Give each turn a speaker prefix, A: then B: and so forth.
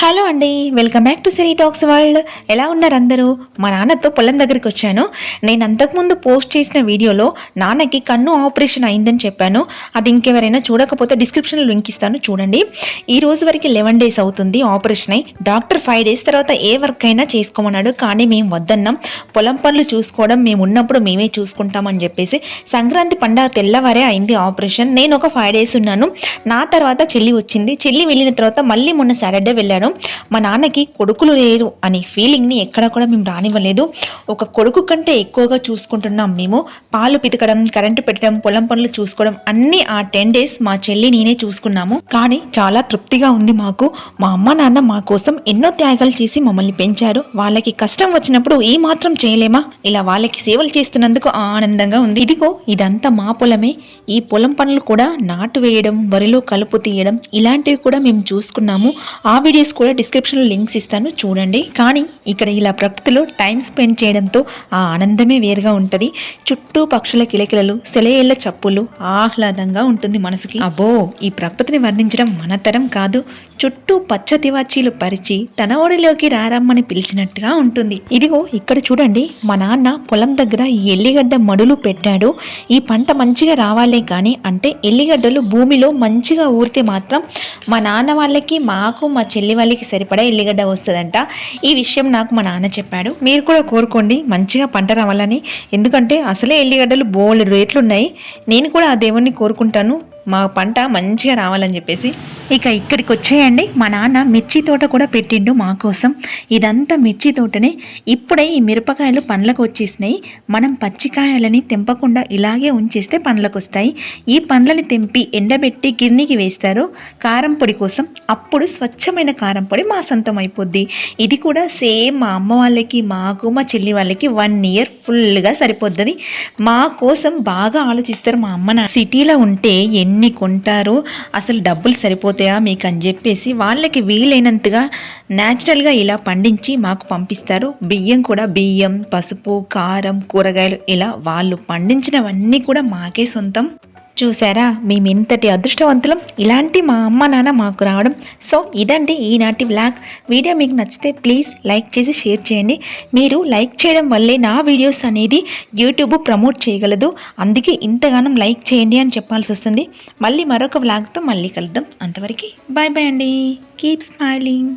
A: Hello అండి welcome back to Siri talks world. ఎలా ఉన్నారు అందరూ? మా నాన్నతో పొలం దగ్గరికి వచ్చాను. నేను అంతకుముందు పోస్ట్ చేసిన వీడియోలో నాన్నకి కన్ను ఆపరేషన్ అయిందని చెప్పాను. అది ఇంకెవరైనా చూడకపోతే డిస్క్రిప్షన్లో లింక్ ఇస్తాను చూడండి. ఈ రోజు వరకు లెవెన్ డేస్ అవుతుంది ఆపరేషన్ అయి. డాక్టర్ ఫైవ్ డేస్ తర్వాత ఏ వర్క్ అయినా చేసుకోమన్నాడు. కానీ మేము వద్దన్నాం. పొలం పనులు చూసుకోవడం మేము ఉన్నప్పుడు మేమే చూసుకుంటామని చెప్పేసి సంక్రాంతి పండగ తెల్లవారే అయింది ఆపరేషన్. నేను ఒక ఫైవ్ డేస్ ఉన్నాను. నా తర్వాత చెల్లి వచ్చింది. చెల్లి వెళ్ళిన తర్వాత మళ్ళీ మొన్న సాటర్డే వెళ్ళాను. మా నాన్నకి కొడుకులు లేరు అనే ఫీలింగ్ని ఎక్కడ కూడా మేము రానివ్వలేదు. ఒక కొడుకు కంటే ఎక్కువగా చూసుకుంటున్నాం మేము. పాలు పితకడం కరెంటు పెట్టడం పొలం పనులు చూసుకోవడం అన్ని ఆ టెన్ డేస్ మా చెల్లి నేనే చూసుకున్నాము. కానీ చాలా తృప్తిగా ఉంది మాకు. మా అమ్మ నాన్న మా కోసం ఎన్నో త్యాగాలు చేసి మమ్మల్ని పెంచారు. వాళ్ళకి కష్టం వచ్చినప్పుడు ఈ మాత్రం చేయలేమా? ఇలా వాళ్ళకి సేవలు చేస్తున్నందుకు ఆనందంగా ఉంది. ఇదిగో ఇదంతా మా పొలమే. ఈ పొలం పనులు కూడా నాటు వేయడం వరిలో కలుపు తీయడం ఇలాంటివి కూడా మేము చూసుకున్నాము. ఆ వీడియోస్ కూడా డిస్క్రిప్షన్లో లింక్స్ ఇస్తాను చూడండి. కానీ ఇక్కడ ఇలా ప్రకృతిలో టైం స్పెండ్ చేయడంతో ఆ ఆనందమే వేరుగా ఉంటుంది. చుట్టూ పక్షుల కిలకిలలు సెలయేళ్ళ చప్పులు ఆహ్లాదంగా ఉంటుంది మనసుకి. అబ్బో! ఈ ప్రకృతిని వర్ణించడం మన తరం కాదు. చుట్టూ పచ్చ తివాచీలు పరిచి తన ఒడిలోకి రారమ్మని పిలిచినట్టుగా ఉంటుంది. ఇదిగో ఇక్కడ చూడండి. మా నాన్న పొలం దగ్గర ఈ ఎల్లిగడ్డ మడులు పెట్టాడు. ఈ పంట మంచిగా రావాలే కానీ అంటే ఎల్లిగడ్డలు భూమిలో మంచిగా ఊరితే మాత్రం మా నాన్న వాళ్ళకి మాకు మా చెల్లి వాళ్ళకి సరిపడా ఎల్లిగడ్డ వస్తుందంట. ఈ విషయం నాకు మా నాన్న చెప్పాడు. మీరు కూడా కోరుకోండి మంచిగా పంట రావాలని. ఎందుకంటే అసలే ఎల్లిగడ్డలు బోల్డ్ రేట్లు ఉన్నాయి నేను కూడా ఆ దేవుణ్ణి కోరుకుంటాను. మా పంట మంచిగా రావాలని చెప్పేసి ఇక ఇక్కడికి వచ్చేయండి. మా నాన్న మిర్చి తోట కూడా పెట్టిండు మా కోసం. ఇదంతా మిర్చి తోటనే. ఇప్పుడే ఈ మిరపకాయలు పండ్లకు వచ్చేసినాయి. మనం పచ్చికాయలని తెంపకుండా ఇలాగే ఉంచేస్తే పండ్లకు వస్తాయి ఈ పండ్లని తెంపి ఎండబెట్టి గిర్నీకి వేస్తారు. కారం పొడి కోసం. అప్పుడు స్వచ్ఛమైన కారం పొడి మా సొంతం అయిపోద్ది. ఇది కూడా సేమ్ మా అమ్మ వాళ్ళకి మాకు మా చెల్లి వాళ్ళకి వన్ ఇయర్ ఫుల్గా సరిపోద్ది మా కోసం బాగా ఆలోచిస్తారు మా అమ్మ నా సిటీలో ఉంటే ఎన్ని కొంటారో. అసలు డబ్బులు సరిపోతాయా మీకు అని చెప్పేసి వాళ్ళకి వీలైనంతగా న్యాచురల్గా ఇలా పండించి మాకు పంపిస్తారు. బియ్యం కూడా బియ్యం పసుపు కారం కూరగాయలు ఇలా వాళ్ళు పండించినవన్నీ కూడా మాకే సొంతం. చూసారా మేము ఇంతటి అదృష్టవంతులం. ఇలాంటి మా అమ్మ నాన్న మాకు రావడం. సో ఇదండి ఈనాటి వ్లాగ్. వీడియో మీకు నచ్చితే ప్లీజ్ లైక్ చేసి షేర్ చేయండి. మీరు లైక్ చేయడం వల్లే నా వీడియోస్ అనేది యూట్యూబ్ ప్రమోట్ చేయగలదు. అందుకే ఇంతగానం లైక్ చేయండి అని చెప్పాల్సి వస్తుంది. మళ్ళీ మరొక వ్లాగ్తో మళ్ళీ కలుద్దాం. అంతవరకు బాయ్ బాయ్ అండి. Keep smiling.